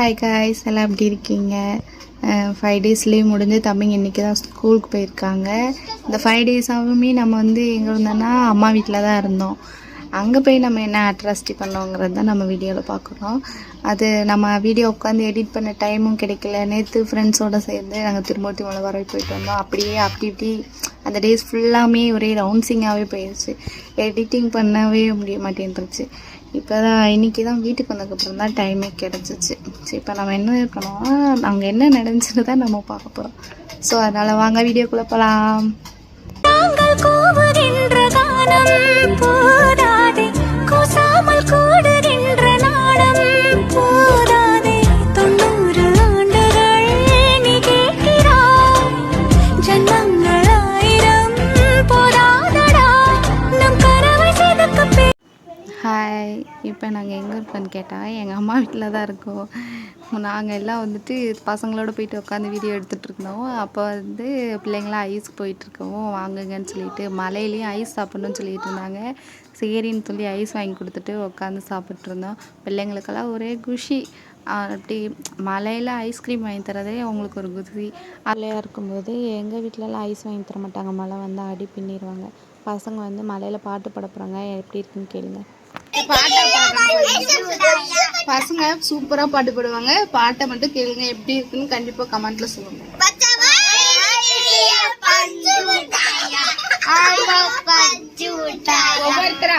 Hi guys எல்லாம் எப்படி இருக்கீங்க? ஃபைவ் டேஸ் லீவ் முடிஞ்சு தம்பிங்க இன்றைக்கி தான் ஸ்கூலுக்கு போயிருக்காங்க. இந்த ஃபைவ் டேஸாகவுமே நம்ம வந்து எங்கே இருந்தோன்னா அம்மா வீட்டில் தான் இருந்தோம். அங்கே போய் நம்ம என்ன அட்ராசிட்டி பண்ணோங்கிறது தான் நம்ம வீடியோவில் பார்க்குறோம் அது நம்ம வீடியோ உட்காந்து எடிட் பண்ண டைமும் கிடைக்கல. நேற்று ஃப்ரெண்ட்ஸோடு சேர்ந்து நாங்கள் திருமூர்த்தி மலை வரை போயிட்டு வந்தோம். அப்படியே அப்படி இப்படி அந்த டேஸ் ஃபுல்லாமே ஒரே ரவுன்சிங்காகவே போயிடுச்சு எடிட்டிங் பண்ணவே முடிய மாட்டேன்ருச்சு இப்போ தான் இன்றைக்கி தான் வீட்டுக்கு வந்ததுக்கப்புறம் தான் டைமே கிடச்சிச்சு. ஸோ இப்போ நம்ம என்ன இருக்கணும் நாங்கள் என்ன நடந்துச்சுன்னு தான் நம்ம பார்க்க போகிறோம் ஸோ அதனால் வாங்க வீடியோக்குள்ளே போகலாம் நாங்கள் எங்கே இருக்கோன்னு கேட்டால் எங்கள் அம்மா வீட்டில் தான் இருக்கோம். நாங்கள் எல்லாம் வந்துட்டு பசங்களோட போயிட்டு உட்காந்து வீடியோ எடுத்துகிட்டுருந்தோம் அப்போ வந்து பிள்ளைங்களாம் ஐஸ்க்கு போயிட்டுருக்கவும் வாங்குங்கன்னு சொல்லிட்டு மலையிலையும் ஐஸ் சாப்பிட்ணுன்னு சொல்லிட்டு இருந்தாங்க. சரின்னு சொல்லி ஐஸ் வாங்கி கொடுத்துட்டு உட்காந்து சாப்பிட்ருந்தோம் பிள்ளைங்களுக்கெல்லாம் ஒரே குஷி. அப்படி மலையில் ஐஸ்கிரீம் வாங்கி தரதே அவங்களுக்கு ஒரு குஷி மலையாக இருக்கும்போது எங்கள் வீட்டிலலாம் ஐஸ் வாங்கி தர மாட்டாங்க. மழை வந்து அடி பின்னிடுவாங்க பசங்க வந்து மலையில் பாட்டு பாட போகிறாங்க எப்படி இருக்குன்னு கேளுங்க. பசங்க சூப்பரா பாட்டு பாடுவாங்க. பாட்டை மட்டும் கேளுங்க எப்படி இருக்குன்னு கண்டிப்பா கமெண்ட்ல சொல்லுங்க. ஒவ்வொருத்தரா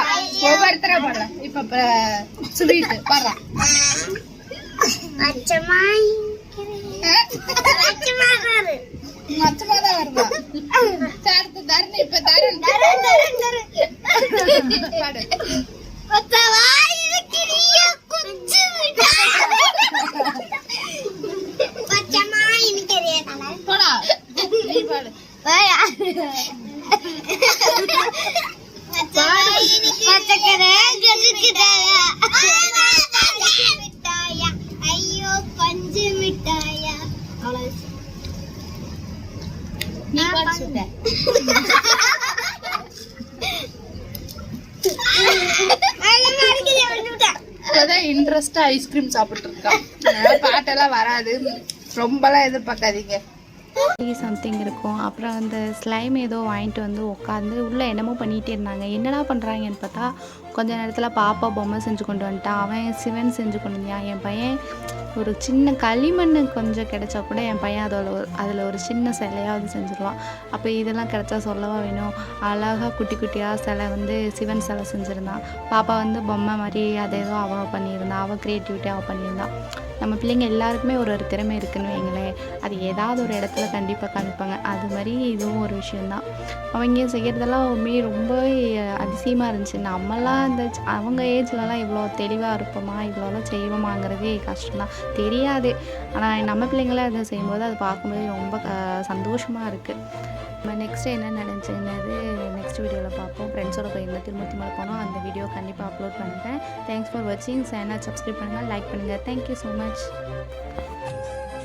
ஒவ்வொருத்தரா பாடுறேன் இப்ப ஸ்வீட் பாடுறா. மச்சமா தான் வருவா அடுத்து தருண். இப்ப தருண். போடா. ஐயோ பஞ்சு மிட்டாயா நீ இப்பதான் இன்ட்ரெஸ்டா ஐஸ்கிரீம் சாப்பிட்டு இருக்கான் பாட்டெல்லாம் வராது. ரொம்பலாம் எதிர்பார்க்காதீங்க. சம்திங் இருக்கும். அப்புறம் அந்த ஸ்லைம் ஏதோ வாங்கிட்டு வந்து உட்காந்து உள்ளே என்னமோ பண்ணிகிட்டே இருந்தாங்க. என்னடா பண்ணுறாங்கன்னு பார்த்தா கொஞ்ச நேரத்தில் பாப்பா பொம்மை செஞ்சு கொண்டு வந்துட்டான். அவன் சிவன் செஞ்சு கொண்டு வந்தான் என் பையன் ஒரு சின்ன களிமண் கொஞ்சம் கிடைச்சா கூட என் பையன் அதில் ஒரு அதில் ஒரு சின்ன சிலையாவது செஞ்சுருவான். அப்போ இதெல்லாம் கிடைச்சா சொல்லவா வேணும்? அழகாக குட்டி குட்டியாக சிலை வந்து சிவன் சிலை செஞ்சுருந்தான். பாப்பா வந்து பொம்மை மாதிரி அதை ஏதோ அவள் பண்ணியிருந்தான் அவள் க்ரியேட்டிவிட்டி அவள் பண்ணியிருந்தான் நம்ம பிள்ளைங்க எல்லாருக்குமே ஒரு ஒரு திறமை இருக்குன்னு வைங்களேன் அது ஏதாவது ஒரு இடத்துல கண்டிப்பாக காமிப்பாங்க. அது மாதிரி இதுவும் ஒரு விஷயந்தான் அவங்க செய்கிறதெல்லாம் உண்மையே ரொம்ப அதிசயமாக இருந்துச்சு. நம்மலாம் இந்த அவங்க ஏஜ்லலாம் இவ்வளோ தெளிவாக இருப்போமா? இவ்வளோலாம் செய்வோமாங்கிறதே கஷ்டம்தான். தெரியாது. ஆனால் நம்ம பிள்ளைங்களே அதை செய்யும்போது அது பார்க்கும்போது ரொம்ப சந்தோஷமாக இருக்குது நம்ம நெக்ஸ்ட் என்ன நடந்துச்சுங்கிறது நெக்ஸ்ட் வீடியோவில் பார்ப்போம். ஃப்ரெண்ட்ஸோட போயிருந்தோம் திருமூர்த்தி மலை போனோம். அந்த வீடியோ கண்டிப்பாக அப்லோட் பண்ணுறேன் தேங்க்ஸ் ஃபார் வாட்சிங் சேனல் சப்ஸ்கிரைப் பண்ணுங்கள் லைக் பண்ணுங்கள் thank you so much much.